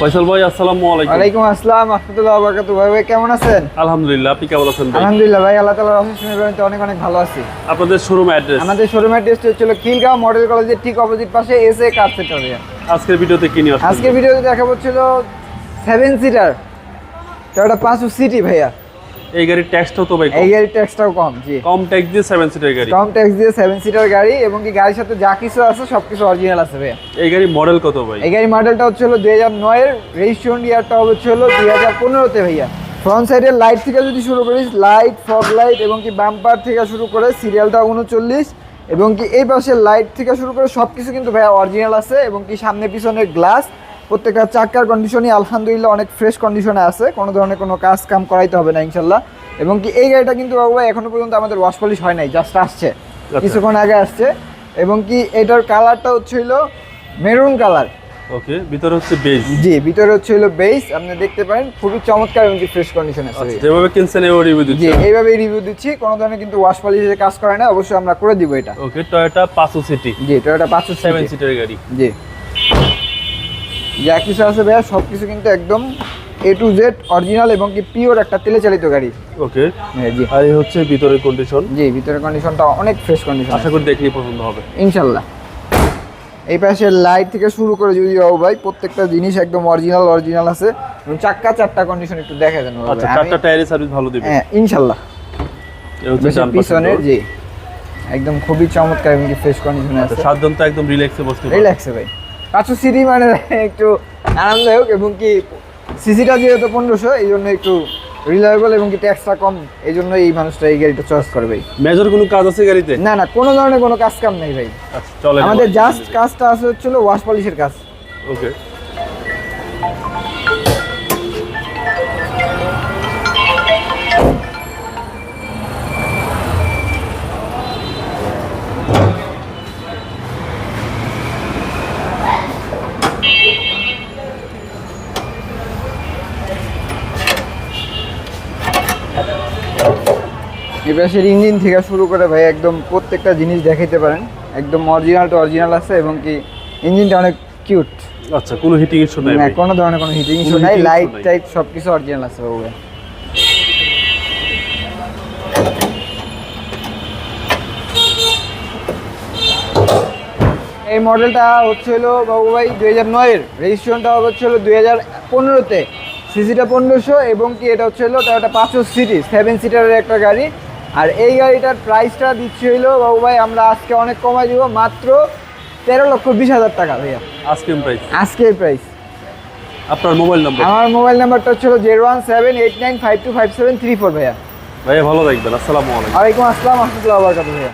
ফয়সাল ভাই আসসালামু আলাইকুম। ওয়ালাইকুম আসসালাম রহমতুল্লাহ বরকাতু ভাই ভাই কেমন আছেন? আলহামদুলিল্লাহ আপনি কেমন আছেন ভাই? আলহামদুলিল্লাহ ভাই আল্লাহ তালার অশেষ মেহরবানিতে অনেক অনেক ভালো আছি। আপনাদের শোরুম অ্যাড্রেস আমাদের শোরুম অ্যাড্রেসটা হচ্ছিল খিলগাঁও মডেল কলেজের ঠিক অপোজিট পাশে এস এ কার সেন্টারে আজকের ভিডিওতে কি নিয়ে আসছেন আজকে ভিডিওতে দেখাবো ছিল সেভেন সিটার টয়োটা পাঁচশো সিটি ভাইয়া। এই গাড়ির ট্যাক্সটাও তো ভাই এই গাড়ির ট্যাক্সটাও কম জি। কম ট্যাক্স দিয়ে সেভেন সিটার গাড়ি। কম ট্যাক্স দিয়ে সেভেন সিটার গাড়ি এবং কি গাড়ির সাথে যা কিছু আছে সবকিছু অরিজিনাল আছে ভাইয়া। এই গাড়ির মডেল কত ভাই? এই গাড়ির মডেলটা হচ্ছে হলো দুই হাজার নয়ের রেজিস্ট্রেশন ইয়ারটা হচ্ছে হলো দুই হাজার পনেরোতে ভাইয়া। ফ্রন্ট সাইডের লাইট থেকে যদি শুরু করিস লাইট ফগ লাইট এবং কি বাম্পার থেকে শুরু করে সিরিয়ালটা উনচল্লিশ এবং কি এই পাশে লাইট থেকে শুরু করে সব কিছু কিন্তু ভাইয়া অরিজিনাল আছে এবং কি সামনে পিছনে গ্লাস প্রত্যেকটা চাকার কন্ডিশনই আলহামদুলিল্লাহ অনেক ফ্রেশ কন্ডিশনে আছে। কোনো ধরনের কোনো কাজ কাম করাইতে হবে না ইনশাল্লাহ। এবং কি এই গাড়িটা কিন্তু বাবু এখনও পর্যন্ত আমাদের ওয়াশ পলিশ হয় নাই জাস্ট আসছে। কিছুক্ষণ আগে আসছে। এবং কি এটার কালারটা হচ্ছে হলো মেরুন কালার ওকে ভিতরে হচ্ছে বেজ জি ভিতরে হচ্ছে হলো বেস আপনি দেখতে পারেন খুবই চমৎকার এবং ফ্রেশ কন্ডিশন আছে। আচ্ছা যেভাবে কিনছেন এও রিভিউ দিচ্ছি। জি এইভাবেই রিভিউ দিচ্ছি কোনো ধরনের কিন্তু ওয়াশ পলিশের কাজ করে না অবশ্যই আমরা করে দিব এটা। ওকে টয়োটা পাঁচশো সিটি জি টয়োটা পাঁচশো সেভেন সিটের গাড়ি। জি। যা কিছু আছে ভাইয়া সব কিছু কিন্তু একদম এ টু জেড অরিজিনাল এবং কি পিওর একটা তেলে চালিত গাড়ি। ওকে। হ্যাঁ জি। আর এই হচ্ছে ভিতরের কন্ডিশন জি ভিতরের কন্ডিশনটা অনেক ফ্রেশ কন্ডিশন আশা করি দেখলেই পছন্দ হবে। ইনশাল্লাহ। এই পাশে লাইট থেকে শুরু করে যদি বাবু ভাই প্রত্যেকটা জিনিস একদম অরিজিনাল অরিজিনাল আছে। এবং চাক্কা চারটা কন্ডিশন একটু দেখা দেন আচ্ছা চারটা টায়ারের সার্ভিস ভালো দিবে। হ্যাঁ ইনশাল্লাহ। এই হচ্ছে পিছনের জি। একদম খুবই চমৎকার এবং ফ্রেশ কন্ডিশনে আছে। সাতজন তো একদম রিল্যাক্সে বসতে রিল্যাক্সে ভাই। পাঁচশো সিটি মানে একটু আরামদায়ক এবং কি সিসিটা যেহেতু পনেরোশো এই জন্য একটু রিলায়েবল এবং কি ট্যাক্সটা কম এই জন্য এই মানুষটা এই গাড়িটা চয়েস করবে মেজর কোনো কাজ আছে গাড়িতে? না না কোনো ধরনের কোনো কাজ কাম নেই ভাই। আচ্ছা চলে আমাদের জাস্ট কাজটা আছে হচ্ছিল ওয়াশ পলিশের কাজ। ওকে এই পাশের ইঞ্জিন থেকে শুরু করে ভাই একদম প্রত্যেকটা জিনিস দেখাইতে পারেন। একদম অরিজিনাল টু অরিজিনাল আছে এবং কি ইঞ্জিনটা অনেক কিউট আচ্ছা কোনো হিটিং ইস্যু নাই না কোনো ধরনের কোনো হিটিং ইস্যু নাই লাইট। টাইট সব কিছু অরিজিনাল আছে বাবু ভাই। এই মডেলটা হচ্ছে হলো বাবু ভাই দুই হাজার নয়ের। রেজিস্ট্রেশনটা হচ্ছে হলো দুই হাজার পনেরোতে। সিসিটা পনেরোশো এবং কি এটা হচ্ছে হলো একটা পাঁচশো সিটি সেভেন সিটারের একটা গাড়ি। আর এই গাড়িটার প্রাইসটা দিচ্ছি হলো বাবু ভাই আমরা আজকে অনেক কমাই দিব মাত্র তেরো লক্ষ বিশ হাজার টাকা ভাইয়া। আইসক্রিম প্রাইস আজকের প্রাইস আপনার মোবাইল নাম্বার আমার মোবাইল নাম্বারটা হচ্ছে zero one seven eight nine five two five seven three four ভাইয়া। ভাইয়া ভালো থাকবেন আসসালামু আলাইকুম। ওয়ালাইকুম আসসালাম রহমতুল্লাহ বরকাত ভাইয়া।